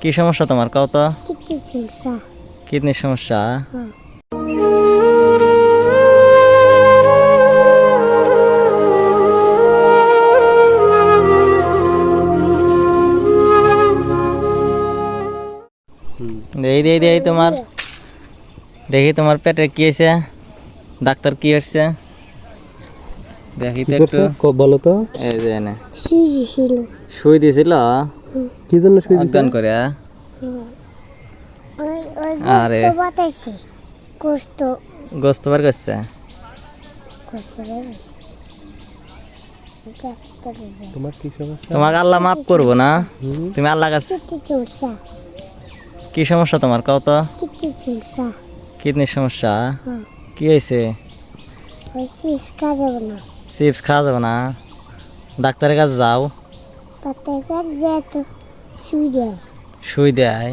কি সমস্যা তোমার কও তো। কিডনির সমস্যা। হ্যাঁ। এই দিয়ে এই তোমার। দেখি তোমার পেটে কি হয়েছে। ডাক্তার কি হচ্ছে দেখি তো একটু। বলো তো। এই যে সুজি ছিল শুই দিয়েছিল কি জন্য শুয়ে অজ্ঞান করে হ্যাঁ? ওই ওই আরে। বাতাইছে গোস্ত। গোস্ত বার করছে? তোমার কি সমস্যা? তোমাকে আল্লাহ মাফ করব না। তুমি আল্লাহ কাছে কি সমস্যা তোমার? কও তো। কিডনির সমস্যা। হ্যাঁ। কি হয়েছে? চিপস খাওয়া যাবে না। ডাক্তারের কাছে যাও। শুই দেয়।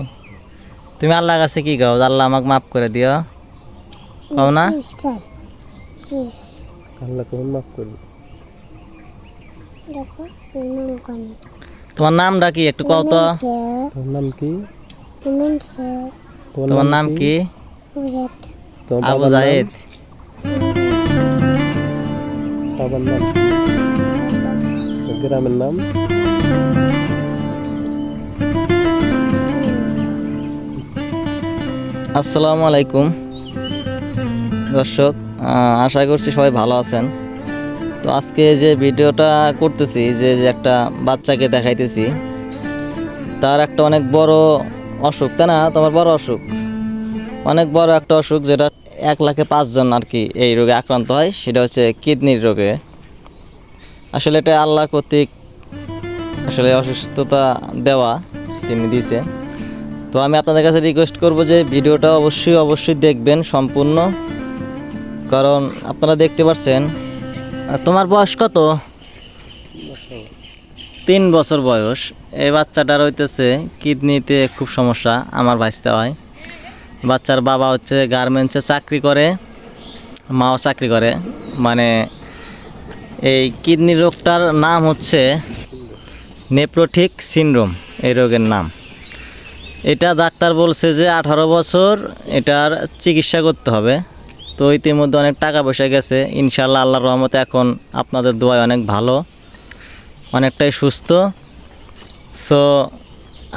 তুমি আল্লাহর কাছে কি গাও আল্লাহ আমাকে মাফ করে দিও। কও না? আল্লাহ তোমার মাফ করবে তোমার নামটা কি? একটু কও তো। তোমার নাম কি? তোমার নাম কি? আবু জাহেদ। বাবার নাম? গ্রামের নাম? আসসালামু আলাইকুম। দর্শক আশা করছি সবাই ভালো আছেন। তো আজকে যে ভিডিওটা করতেছি, যে একটা বাচ্চাকে দেখাইতেছি, তার একটা অনেক বড় অসুখ, তাই না? তোমার বড় অসুখ। অনেক বড় একটা অসুখ যেটা এক লাখে পাঁচজন আর কি এই রোগে আক্রান্ত হয়, সেটা হচ্ছে কিডনির রোগে। আসলে এটা আল্লাহ কর্তৃক আসলে অসুস্থতা দেওয়া তিনি দিছে তো আমি আপনাদের কাছে রিকোয়েস্ট করব যে ভিডিওটা অবশ্যই অবশ্যই দেখবেন সম্পূর্ণ। কারণ আপনারা দেখতে পাচ্ছেন তোমার বয়স কত? তিন বছর বয়স। এই বাচ্চাটার হইতেছে কিডনিতে খুব সমস্যা, আমার ভাইসতে হয়। বাচ্চার বাবা হচ্ছে গার্মেন্টসে চাকরি করে, মাও চাকরি করে। মানে এই কিডনি রোগটার নাম হচ্ছে নেপ্রোটিক সিনড্রোম, এই রোগের নাম। এটা ডাক্তার বলছে যে আঠারো বছর এটার চিকিৎসা করতে হবে। তো ইতিমধ্যে অনেক টাকা পয়সা গেছে। ইনশাল্লাহ আল্লাহ রহমতে এখন আপনাদের দোয়ায় অনেক ভালো, অনেকটাই সুস্থ। সো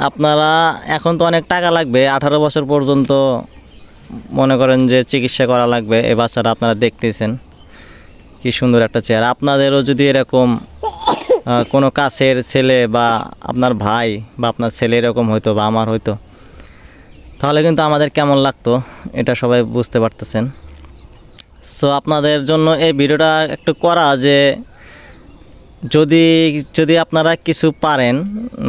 আপনারা, এখন তো অনেক টাকা লাগবে। আঠারো বছর পর্যন্ত মনে করেন যে চিকিৎসা করা লাগবে। এ বাচ্চাটা আপনারা দেখতেছেন। কি সুন্দর একটা চেয়ার আপনাদেরও যদি এরকম কোনো কাছের ছেলে বা আপনার ভাই বা আপনার ছেলে এরকম হইতো বা আমার হইতো তাহলে কিন্তু আমাদের কেমন লাগতো, এটা সবাই বুঝতে পারতেছেন। সো আপনাদের জন্য এই ভিডিওটা একটু করা যে, যদি যদি আপনারা কিছু পারেন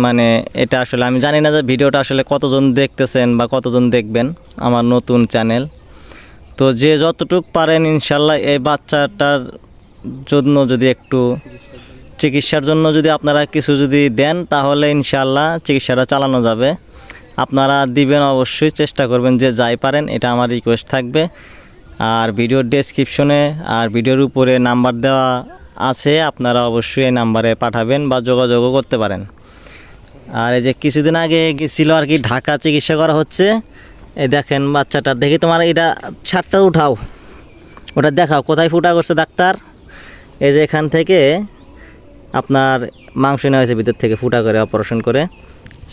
মানে এটা আসলে আমি জানি না যে ভিডিওটা আসলে কতজন দেখতেছেন বা কতজন দেখবেন আমার নতুন চ্যানেল। তো যে যতটুক পারেন ইনশাল্লাহ এই বাচ্চাটার জন্য যদি একটু চিকিৎসার জন্য যদি আপনারা কিছু যদি দেন, তাহলে ইনশাল্লাহ চিকিৎসাটা চালানো যাবে। আপনারা দিবেন অবশ্যই চেষ্টা করবেন যে যাই পারেন, এটা আমার রিকোয়েস্ট থাকবে। আর ভিডিওর ডেসক্রিপশনে আর ভিডিওর উপরে নাম্বার দেওয়া আছে, আপনারা অবশ্যই এই নাম্বারে পাঠাবেন বা যোগাযোগও করতে পারেন। আর এই যে কিছুদিন আগে গেছিল আর কি ঢাকা চিকিৎসা করা হচ্ছে, এই দেখেন বাচ্চাটার দেখি তোমার এটা ছাড়টা উঠাও। ওটা দেখাও, কোথায় ফুটা করছে ডাক্তার? এই যে এখান থেকে আপনার মাংস নেওয়া হয়েছে ভিতর থেকে ফুটা করে অপারেশন করে।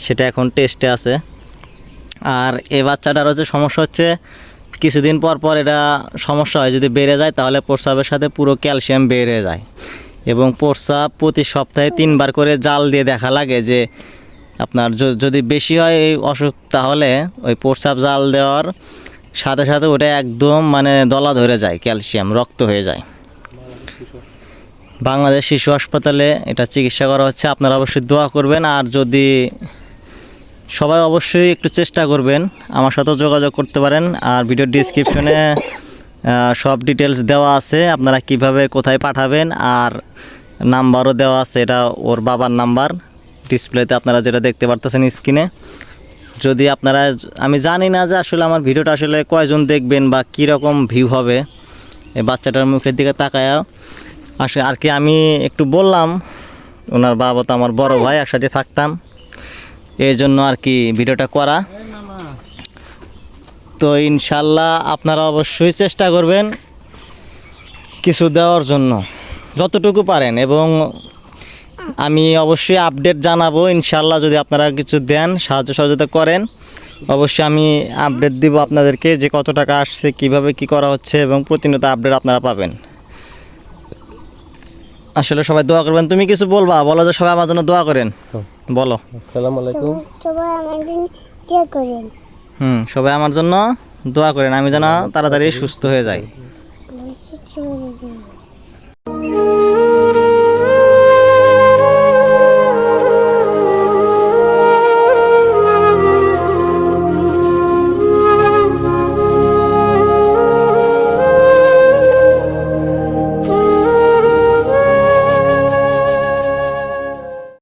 সেটা এখন টেস্টে আছে। আর এই বাচ্চাটার হচ্ছে সমস্যা হচ্ছে, কিছুদিন পর পর এটা সমস্যা হয়। যদি বেড়ে যায়, তাহলে প্রস্রাবের সাথে পুরো ক্যালসিয়াম বেড়ে যায়। এবং প্রস্রাব প্রতি সপ্তাহে তিনবার করে জাল দিয়ে দেখা লাগে যে, আপনার যদি বেশি হয় এই অসুখ, তাহলে ওই প্রস্রাব জাল দেওয়ার সাথে সাথে ওটা একদম মানে দলা ধরে যায় ক্যালসিয়াম রক্ত হয়ে যায়। বাংলাদেশ শিশু হাসপাতালে এটা চিকিৎসা করা হচ্ছে। আপনারা অবশ্যই দোয়া করবেন আর যদি সবাই অবশ্যই একটু চেষ্টা করবেন, আমার সাথেও যোগাযোগ করতে পারেন। আর ভিডিও ডিসক্রিপশনে সব ডিটেলস দেওয়া আছে। আপনারা কীভাবে কোথায় পাঠাবেন আর নাম্বারও দেওয়া আছে। এটা ওর বাবার নাম্বার। ডিসপ্লেতে আপনারা যেটা দেখতে পারতেছেন স্ক্রিনে যদি আপনারা, আমি জানি না যে আসলে আমার ভিডিওটা আসলে কয়জন দেখবেন বা কী রকম ভিউ হবে। এই বাচ্চাটার মুখের দিকে তাকায়া আসলে আর কি আমি একটু বললাম, ওনার বাবা তো আমার বড় ভাই, একসাথে থাকতাম। এই জন্য আর কি ভিডিওটা করা। তো ইনশাল্লাহ আপনারা অবশ্যই চেষ্টা করবেন কিছু দেওয়ার জন্য, যতটুকু পারেন। এবং আমি অবশ্যই আপডেট জানাব, ইনশাল্লাহ যদি আপনারা কিছু দেন, সাহায্য সহযোগিতা করেন, অবশ্যই আমি আপডেট দিব আপনাদেরকে যে কত টাকা আসছে, কীভাবে কি করা হচ্ছে, এবং প্রতিনিয়ত আপডেট আপনারা পাবেন। আসলে সবাই দোয়া করবেন। তুমি কিছু বলবা? বলো যে সবাই আমার জন্য দোয়া করেন। বলো। আসসালামু আলাইকুম। সবাই আমার জন্য দোয়া করেন। হুম সবাই আমার জন্য দোয়া করেন। আমি যেন তাড়াতাড়ি সুস্থ হয়ে যাই।